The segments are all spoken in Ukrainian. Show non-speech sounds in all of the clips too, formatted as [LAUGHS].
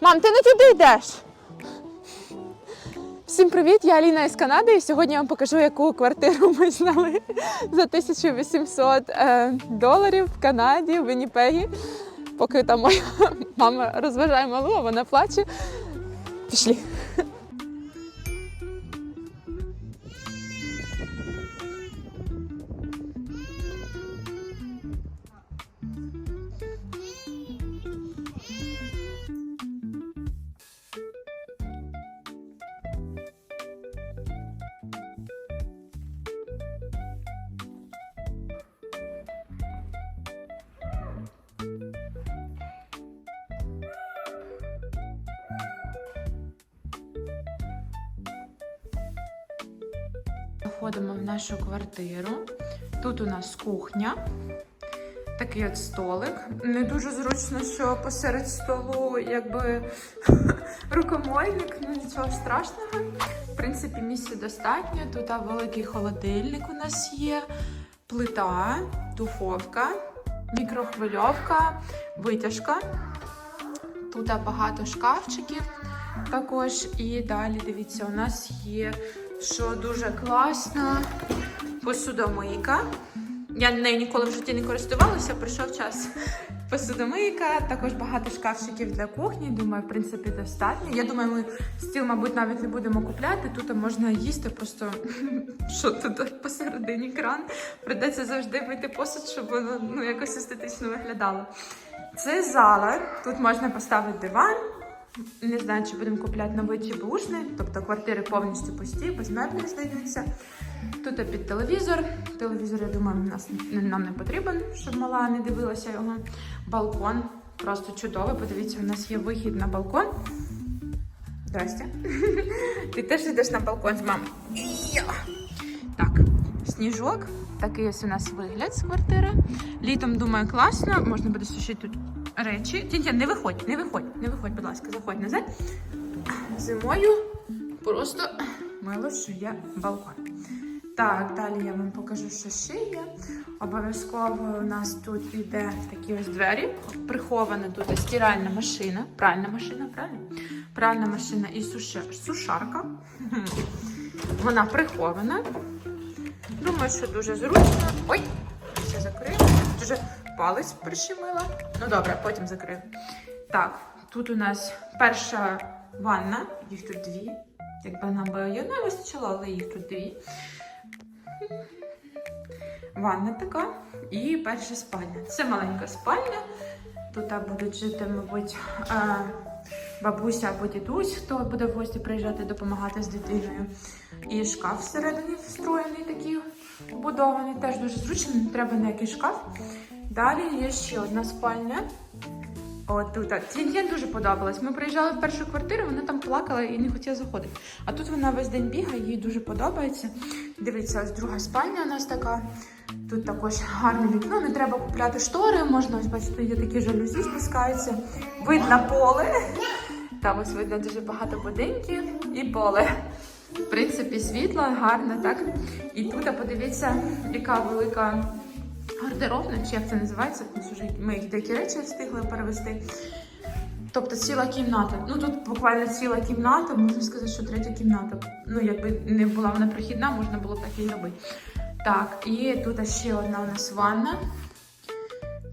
Мам, ти не туди йдеш. Всім привіт! Я Аліна із Канади, і сьогодні я вам покажу, яку квартиру ми знали за 1800 е, доларів в Канаді, в Вінніпегі. Поки там моя мама розважає малу, вона плаче. Пішли. Заходимо в нашу квартиру. Тут у нас кухня. Такий от столик. Не дуже зручно, що посеред столу якби [LAUGHS] рукомойник, ну нічого страшного. В принципі, місця достатньо. Тут великий холодильник у нас є, плита, духовка, мікрохвильовка, витяжка. Тут багато шкафчиків також. І далі, дивіться, у нас є, що дуже класно, посудомийка. Я нею ніколи в житті не користувалася, прийшов час. [LAUGHS] Посудомийка, також багато шкафчиків для кухні. Думаю, в принципі, достатньо. Я думаю, ми стіл, мабуть, навіть не будемо купляти. Тут можна їсти, просто [LAUGHS] що тут посередині кран. Придеться завжди мити посуд, щоб воно ну, якось естетично виглядало. Це зала. Тут можна поставити диван. Не знаю, чи будемо купляти новий чи бушний, тобто квартири повністю пусті, без меблів здаються. Тут під телевізор. Телевізор, я думаю, нас, нам не потрібен, щоб мала не дивилася його. Балкон просто чудовий. Подивіться, у нас є вихід на балкон. Здрасте. [LAUGHS] Ти теж йдеш на балкон з мамою. Так, сніжок. Такий ось у нас вигляд з квартири. Літом, думаю, класно. Можна буде сушити тут речі. Тінтя, не виходь, не виходь, не виходь, будь ласка, заходь назад. Зимою просто мило, що є балкон. Так, далі я вам покажу, що ще є. Обов'язково у нас тут іде такі ось двері. Прихована тут стиральна машина. Пральна машина, правильно? Пральна машина і сушарка. Вона прихована. Думаю, що дуже зручно. Ой, все закрию. Дуже палець прищемила. Ну добре, потім закрию. Так, тут у нас перша ванна, їх тут дві. Якби нам би її не вистачило, але їх тут дві. Ванна така і перша спальня. Це маленька спальня. Тут будуть жити, мабуть, бабуся або дідусь, хто буде в гості приїжджати допомагати з дитиною. І шкаф всередині встроєний такий побудований. Теж дуже зручно, не треба ніякий шкаф. Далі є ще одна спальня. От тут. а, дуже подобалась. Ми приїжджали в першу квартиру, вона там плакала і не хотіла заходити. А тут вона весь день бігає, їй дуже подобається. Дивіться, ось друга спальня у нас така. Тут також гарне вікно, не треба купляти штори. Можна ось бачите, є такі жалюзі, спускаються. Видно поле. Там ось видно дуже багато будинків і поле. В принципі, світло, гарно, так? І тут, подивіться, яка велика гардеробна, чи як це називається, тому що ми їх деякі речі встигли перевести. Тобто ціла кімната. Ну тут буквально ціла кімната, можна сказати, що третя кімната. Ну, якби не була вона прохідна, можна було б так і робити. Так, і тут ще одна у нас ванна.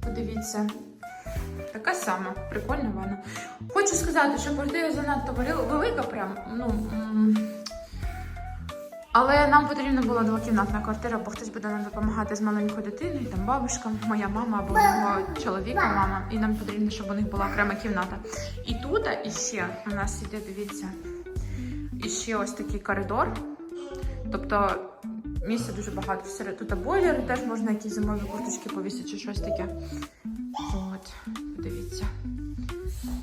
Подивіться. Така сама, прикольна ванна. Хочу сказати, що квартира занадто велика, прям. Ну, але нам потрібна була двокімнатна квартира, бо хтось буде нам допомагати з маленькою дитиною, там бабушка, моя мама або мого чоловіка, мама. І нам потрібно, щоб у них була окрема кімната. І тут іще у нас іде, дивіться, іще ось такий коридор. Тобто місця дуже багато всередині. Тут бойлери, теж можна якісь зимові курточки повісити чи щось таке. От, подивіться.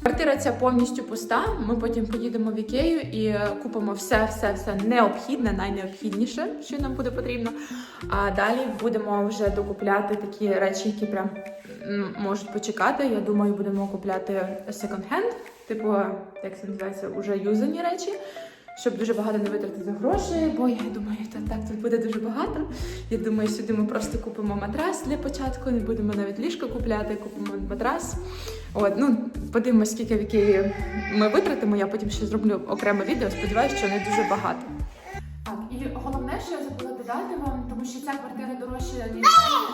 Квартира ця повністю пуста. Ми потім поїдемо в Ікею і е, купимо все, все, все необхідне, найнеобхідніше, що нам буде потрібно. А далі будемо вже докупляти такі речі, які прям можуть почекати. Я думаю, будемо купляти секонд-хенд, типу, як це називається, уже юзані речі. Щоб дуже багато не витратити грошей, бо я думаю, то так тут буде дуже багато. Я думаю, сюди ми просто купимо матрас для початку, не будемо навіть ліжко купляти, купимо матрас. От, ну, подивимось, скільки в які ми витратимо. Я потім ще зроблю окреме відео. Сподіваюся, що не дуже багато. Так, і головне, що я забула додати вам, тому що ця квартира дорожча, ніж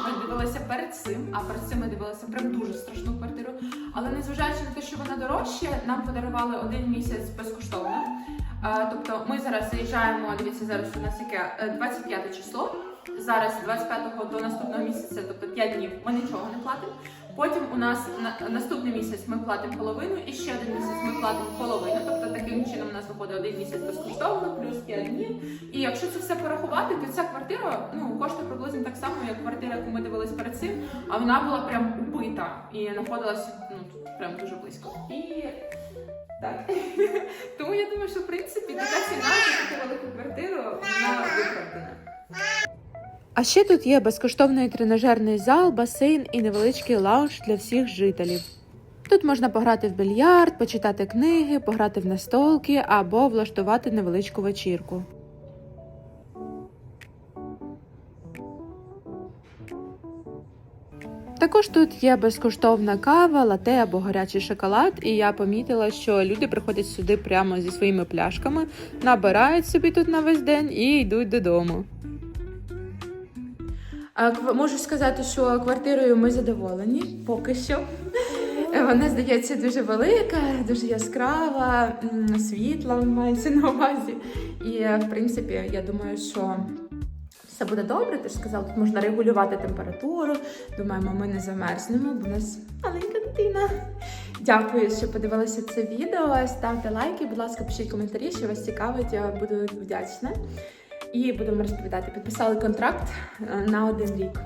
ми дивилися перед цим, а перед цим ми дивилися прям дуже страшну квартиру. Але незважаючи на те, що вона дорожча, нам подарували один місяць безкоштовно. А, тобто ми зараз заїжджаємо, дивіться, зараз у нас яке е, 25 число. Зараз 25-го до наступного місяця, тобто 5 днів, ми нічого не платимо. Потім у нас на наступний місяць ми платимо половину, і ще один місяць ми платимо половину. Тобто таким чином у нас виходить один місяць безкоштовно, плюс 5 днів. І якщо це все порахувати, то ця квартира ну коштує приблизно так само, як квартира, яку ми дивились перед цим. А вона була прям убита і знаходилася ну прям дуже близько. І так. [LAUGHS] Тому я думаю, що в принципі така ціна за таку велику квартиру вона виправдана. А ще тут є безкоштовний тренажерний зал, басейн і невеличкий лаунж для всіх жителів. Тут можна пограти в більярд, почитати книги, пограти в настолки або влаштувати невеличку вечірку. Також тут є безкоштовна кава, лате або гарячий шоколад, і я помітила, що люди приходять сюди прямо зі своїми пляшками, набирають собі тут на весь день і йдуть додому. Можу сказати, що квартирою ми задоволені поки що. [LAUGHS] Вона здається дуже велика, дуже яскрава, світла мається на увазі. І в принципі, я думаю, що все буде добре. Ти ж сказав, тут можна регулювати температуру. Думаємо, ми не замерзнемо, бо у нас маленька дитина. Дякую, що подивилися це відео. Ставте лайки, будь ласка, пишіть коментарі, що вас цікавить. Я буду вдячна. І будемо розповідати. Підписали контракт е, на один рік.